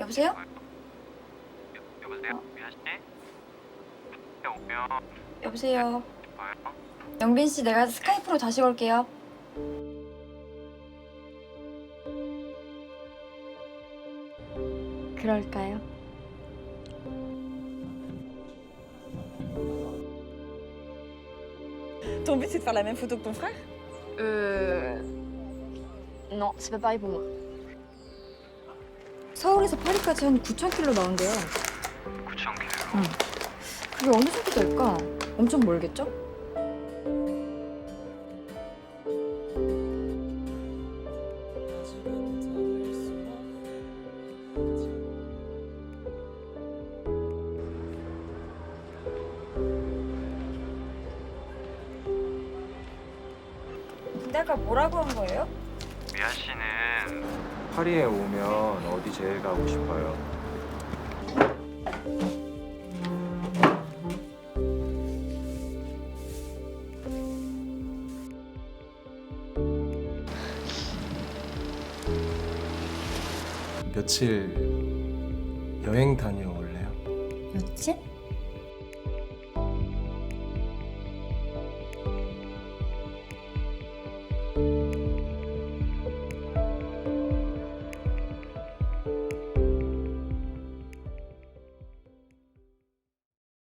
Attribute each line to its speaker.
Speaker 1: 여보세요?
Speaker 2: 여보세요? 씨?
Speaker 1: 여보세요. 영빈 씨, 내가 스카이프로 다시 걸게요. 그럴까요?
Speaker 3: Ton but, c'est de faire la même photo que ton frère
Speaker 4: Euh. Non, c'est pas pareil pour moi.
Speaker 1: 서울에서 파리까지 한 9,000km 나온대요.
Speaker 2: 9천 개.
Speaker 1: 그게 어느 정도 될까? 엄청 멀겠죠? 아까 뭐라고 한 거예요?
Speaker 2: 미아 씨는
Speaker 5: 파리에 오면 어디 제일 가고 싶어요?
Speaker 6: 며칠 여행 다녀올래요?
Speaker 1: 며칠?